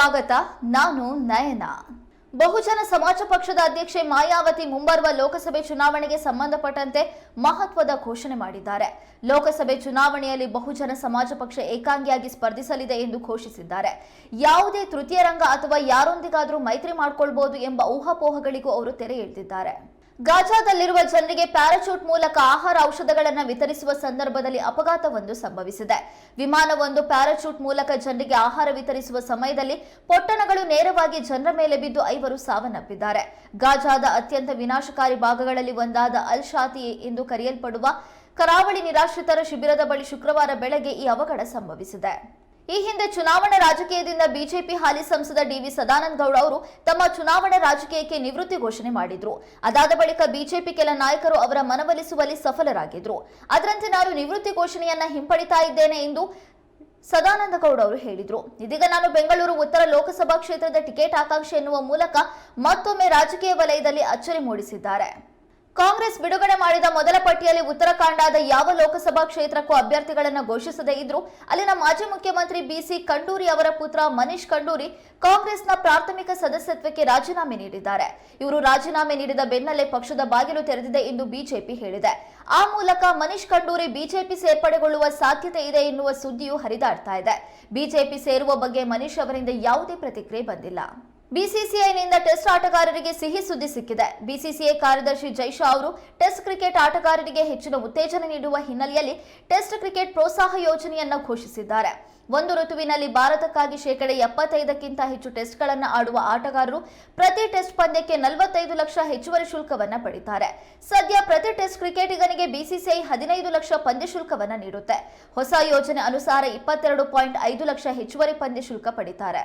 ಸ್ವಾಗತ, ನಾನು ನಯನ. ಬಹುಜನ ಸಮಾಜ ಪಕ್ಷದ ಅಧ್ಯಕ್ಷೆ ಮಾಯಾವತಿ ಮುಂಬರುವ ಲೋಕಸಭೆ ಚುನಾವಣೆಗೆ ಸಂಬಂಧಪಟ್ಟಂತೆ ಮಹತ್ವದ ಘೋಷಣೆ ಮಾಡಿದ್ದಾರೆ. ಲೋಕಸಭೆ ಚುನಾವಣೆಯಲ್ಲಿ ಬಹುಜನ ಸಮಾಜ ಪಕ್ಷ ಏಕಾಂಗಿಯಾಗಿ ಸ್ಪರ್ಧಿಸಲಿದೆ ಎಂದು ಘೋಷಿಸಿದ್ದಾರೆ. ಯಾವುದೇ ತೃತೀಯ ರಂಗ ಅಥವಾ ಯಾರೊಂದಿಗಾದರೂ ಮೈತ್ರಿ ಮಾಡಿಕೊಳ್ಬಹುದು ಎಂಬ ಊಹಾಪೋಹಗಳಿಗೂ ಅವರು ತೆರೆ ಎಳೆದಿದ್ದಾರೆ. ಗಾಜಾದಲ್ಲಿರುವ ಜನರಿಗೆ ಪ್ಯಾರಾಚೂಟ್ ಮೂಲಕ ಆಹಾರ ಔಷಧಗಳನ್ನು ವಿತರಿಸುವ ಸಂದರ್ಭದಲ್ಲಿ ಅಪಘಾತವೊಂದು ಸಂಭವಿಸಿದೆ. ವಿಮಾನವೊಂದು ಪ್ಯಾರಾಚೂಟ್ ಮೂಲಕ ಜನರಿಗೆ ಆಹಾರ ವಿತರಿಸುವ ಸಮಯದಲ್ಲಿ ಪೊಟ್ಟಣಗಳು ನೇರವಾಗಿ ಜನರ ಮೇಲೆ ಬಿದ್ದು ಐವರು ಸಾವನ್ನಪ್ಪಿದ್ದಾರೆ. ಗಾಜಾದ ಅತ್ಯಂತ ವಿನಾಶಕಾರಿ ಭಾಗಗಳಲ್ಲಿ ಒಂದಾದ ಅಲ್ ಶಾತಿ ಎಂದು ಕರೆಯಲ್ಪಡುವ ಕರಾವಳಿ ನಿರಾಶ್ರಿತರ ಶಿಬಿರದ ಬಳಿ ಶುಕ್ರವಾರ ಬೆಳಗ್ಗೆ ಈ ಅವಘಡ ಸಂಭವಿಸಿದೆ. ಈ ಹಿಂದೆ ಚುನಾವಣಾ ರಾಜಕೀಯದಿಂದ ಬಿಜೆಪಿ ಹಾಲಿ ಸಂಸದ ಡಿವಿ ಸದಾನಂದ ಗೌಡ ಅವರು ತಮ್ಮ ಚುನಾವಣಾ ರಾಜಕೀಯಕ್ಕೆ ನಿವೃತ್ತಿ ಘೋಷಣೆ ಮಾಡಿದ್ರು. ಅದಾದ ಬಳಿಕ ಬಿಜೆಪಿ ಕೆಲ ನಾಯಕರು ಅವರ ಮನವೊಲಿಸುವಲ್ಲಿ ಸಫಲರಾಗಿದ್ರು. ಅದರಂತೆ ನಾನು ನಿವೃತ್ತಿ ಘೋಷಣೆಯನ್ನ ಹಿಂಪಡಿತಾ ಇದ್ದೇನೆ ಎಂದು ಸದಾನಂದ ಗೌಡ ಅವರು ಹೇಳಿದ್ರು. ಇದೀಗ ನಾನು ಬೆಂಗಳೂರು ಉತ್ತರ ಲೋಕಸಭಾ ಕ್ಷೇತ್ರದ ಟಿಕೆಟ್ ಆಕಾಂಕ್ಷೆ ಎನ್ನುವ ಮೂಲಕ ಮತ್ತೊಮ್ಮೆ ರಾಜಕೀಯ ವಲಯದಲ್ಲಿ ಅಚ್ಚರಿ ಮೂಡಿಸಿದ್ದಾರೆ. ಕಾಂಗ್ರೆಸ್ ಬಿಡುಗಡೆ ಮಾಡಿದ ಮೊದಲ ಪಟ್ಟಿಯಲ್ಲಿ ಉತ್ತರಾಖಂಡದ ಯಾವ ಲೋಕಸಭಾ ಕ್ಷೇತ್ರಕ್ಕೂ ಅಭ್ಯರ್ಥಿಗಳನ್ನು ಘೋಷಿಸದೇ ಇದ್ರು, ಅಲ್ಲಿನ ಮಾಜಿ ಮುಖ್ಯಮಂತ್ರಿ ಬಿಸಿ ಕಂಡೂರಿ ಅವರ ಪುತ್ರ ಮನೀಶ್ ಕಂಡೂರಿ ಕಾಂಗ್ರೆಸ್ನ ಪ್ರಾಥಮಿಕ ಸದಸ್ಯತ್ವಕ್ಕೆ ರಾಜೀನಾಮೆ ನೀಡಿದ್ದಾರೆ. ಇವರು ರಾಜೀನಾಮೆ ನೀಡಿದ ಬೆನ್ನಲ್ಲೇ ಪಕ್ಷದ ಬಾಗಿಲು ತೆರೆದಿದೆ ಎಂದು ಬಿಜೆಪಿ ಹೇಳಿದೆ. ಆ ಮೂಲಕ ಮನೀಶ್ ಕಂಡೂರಿ ಬಿಜೆಪಿ ಸೇರ್ಪಡೆಗೊಳ್ಳುವ ಸಾಧ್ಯತೆ ಇದೆ ಎನ್ನುವ ಸುದ್ದಿಯು ಹರಿದಾಡ್ತಾ ಇದೆ. ಬಿಜೆಪಿ ಸೇರುವ ಬಗ್ಗೆ ಮನೀಶ್ ಅವರಿಂದ ಯಾವುದೇ ಪ್ರತಿಕ್ರಿಯೆ ಬಂದಿಲ್ಲ. ಬಿಸಿಸಿಐನಿಂದ ಟೆಸ್ಟ್ ಆಟಗಾರರಿಗೆ ಸಿಹಿ ಸುದ್ದಿ ಸಿಕ್ಕಿದೆ. ಬಿಸಿಸಿಐ ಕಾರ್ಯದರ್ಶಿ ಜೈಶಾ ಅವರು ಟೆಸ್ಟ್ ಕ್ರಿಕೆಟ್ ಆಟಗಾರರಿಗೆ ಹೆಚ್ಚಿನ ಉತ್ತೇಜನ ನೀಡುವ ಹಿನ್ನೆಲೆಯಲ್ಲಿ ಟೆಸ್ಟ್ ಕ್ರಿಕೆಟ್ ಪ್ರೋತ್ಸಾಹ ಯೋಜನೆಯನ್ನು ಘೋಷಿಸಿದ್ದಾರೆ. ಒಂದು ಋತುವಿನಲ್ಲಿ ಭಾರತಕ್ಕಾಗಿ ಶೇಕಡ ಎಪ್ಪತ್ತೈದಕ್ಕಿಂತ ಹೆಚ್ಚು ಟೆಸ್ಟ್ಗಳನ್ನು ಆಡುವ ಆಟಗಾರರು ಪ್ರತಿ ಟೆಸ್ಟ್ ಪಂದ್ಯಕ್ಕೆ ನಲವತ್ತೈದು ಲಕ್ಷ ಹೆಚ್ಚುವರಿ ಶುಲ್ಕವನ್ನು ಪಡಿತಾರೆ. ಸದ್ಯ ಪ್ರತಿ ಟೆಸ್ಟ್ ಕ್ರಿಕೆಟಿಗನಿಗೆ ಬಿಸಿಸಿಐ ಹದಿನೈದು ಲಕ್ಷ ಪಂದ್ಯ ಶುಲ್ಕವನ್ನು ನೀಡುತ್ತೆ. ಹೊಸ ಯೋಜನೆ ಅನುಸಾರ ಇಪ್ಪತ್ತೆರಡು ಪಾಯಿಂಟ್ ಐದು ಲಕ್ಷ ಹೆಚ್ಚುವರಿ ಪಂದ್ಯ ಶುಲ್ಕ ಪಡಿತಾರೆ.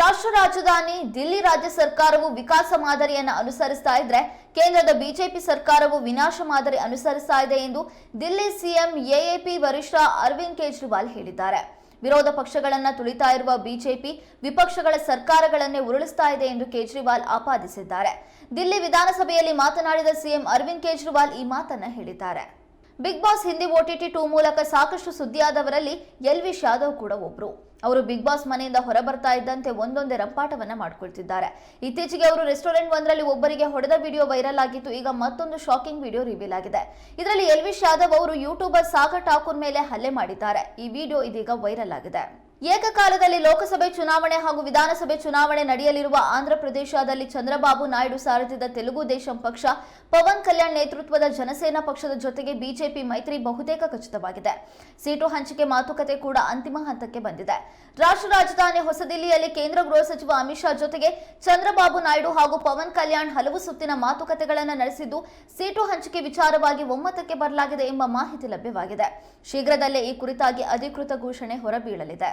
ರಾಷ್ಟ್ರ ರಾಜಧಾನಿ ದಿಲ್ಲಿ ರಾಜ್ಯ ಸರ್ಕಾರವು ವಿಕಾಸ ಮಾದರಿಯನ್ನು ಅನುಸರಿಸ್ತಾ ಇದ್ರೆ ಕೇಂದ್ರದ ಬಿಜೆಪಿ ಸರ್ಕಾರವು ವಿನಾಶ ಮಾದರಿ ಅನುಸರಿಸ್ತಾ ಇದೆ ಎಂದು ದಿಲ್ಲಿ ಸಿಎಂ ಎಎಪಿ ವರಿಷ್ಠ ಅರವಿಂದ್ ಕೇಜ್ರಿವಾಲ್ ಹೇಳಿದ್ದಾರೆ. ವಿರೋಧ ಪಕ್ಷಗಳನ್ನು ತುಳಿತಾ ಇರುವ ಬಿಜೆಪಿ ವಿಪಕ್ಷಗಳ ಸರ್ಕಾರಗಳನ್ನೇ ಉರುಳಿಸ್ತಾ ಇದೆ ಎಂದು ಕೇಜ್ರಿವಾಲ್ ಆಪಾದಿಸಿದ್ದಾರೆ. ದಿಲ್ಲಿ ವಿಧಾನಸಭೆಯಲ್ಲಿ ಮಾತನಾಡಿದ ಸಿಎಂ ಅರವಿಂದ್ ಕೇಜ್ರಿವಾಲ್ ಈ ಮಾತನ್ನ ಹೇಳಿದ್ದಾರೆ. Bigg Boss Hindi OTT two ಮೂಲಕ ಸಾಕಷ್ಟು ಸುದ್ದಿಯಾದವರಲ್ಲಿ ಎಲ್ವಿಶ್ ಯಾದವ್ ಕೂಡ ಒಬ್ರು. ಅವರು ಬಿಗ್ ಬಾಸ್ ಮನೆಯಿಂದ ಹೊರ ಬರ್ತಾ ಇದ್ದಂತೆ ಒಂದೊಂದೇ ರಂಪಾಟವನ್ನ ಮಾಡಿಕೊಳ್ತಿದ್ದಾರೆ. ಇತ್ತೀಚೆಗೆ ಅವರು ರೆಸ್ಟೋರೆಂಟ್ ಒಂದರಲ್ಲಿ ಒಬ್ಬರಿಗೆ ಹೊಡೆದ ವಿಡಿಯೋ ವೈರಲ್ ಆಗಿತ್ತು. ಈಗ ಮತ್ತೊಂದು ಶಾಕಿಂಗ್ ವಿಡಿಯೋ ರಿವೀಲ್ ಆಗಿದೆ. ಇದರಲ್ಲಿ ಎಲ್ವಿಶ್ ಯಾದವ್ ಅವರು ಯೂಟ್ಯೂಬರ್ ಸಾಗರ್ ಠಾಕೂರ್ ಮೇಲೆ ಹಲ್ಲೆ ಮಾಡಿದ್ದಾರೆ. ಈ ವಿಡಿಯೋ ಇದೀಗ ವೈರಲ್ ಆಗಿದೆ. ಏಕಕಾಲದಲ್ಲಿ ಲೋಕಸಭೆ ಚುನಾವಣೆ ಹಾಗೂ ವಿಧಾನಸಭೆ ಚುನಾವಣೆ ನಡೆಯಲಿರುವ ಆಂಧ್ರಪ್ರದೇಶದಲ್ಲಿ ಚಂದ್ರಬಾಬು ನಾಯ್ಡು ಸಾರಥ್ಯದ ತೆಲುಗು ದೇಶಂ ಪಕ್ಷ, ಪವನ್ ಕಲ್ಯಾಣ್ ನೇತೃತ್ವದ ಜನಸೇನಾ ಪಕ್ಷದ ಜೊತೆಗೆ ಬಿಜೆಪಿ ಮೈತ್ರಿ ಬಹುತೇಕ ಖಚಿತವಾಗಿದೆ. ಸೀಟು ಹಂಚಿಕೆ ಮಾತುಕತೆ ಕೂಡ ಅಂತಿಮ ಹಂತಕ್ಕೆ ಬಂದಿದೆ. ರಾಷ್ಟ್ರ ರಾಜಧಾನಿ ಹೊಸದಿಲ್ಲಿಯಲ್ಲಿ ಕೇಂದ್ರ ಗೃಹ ಸಚಿವ ಅಮಿತ್ ಶಾ ಜೊತೆಗೆ ಚಂದ್ರಬಾಬು ನಾಯ್ಡು ಹಾಗೂ ಪವನ್ ಕಲ್ಯಾಣ್ ಹಲವು ಸುತ್ತಿನ ಮಾತುಕತೆಗಳನ್ನು ನಡೆಸಿದ್ದು, ಸೀಟು ಹಂಚಿಕೆ ವಿಚಾರವಾಗಿ ಒಮ್ಮತಕ್ಕೆ ಬರಲಾಗಿದೆ ಎಂಬ ಮಾಹಿತಿ ಲಭ್ಯವಾಗಿದೆ. ಶೀಘ್ರದಲ್ಲೇ ಈ ಕುರಿತಾಗಿ ಅಧಿಕೃತ ಘೋಷಣೆ ಹೊರಬೀಳಲಿದೆ.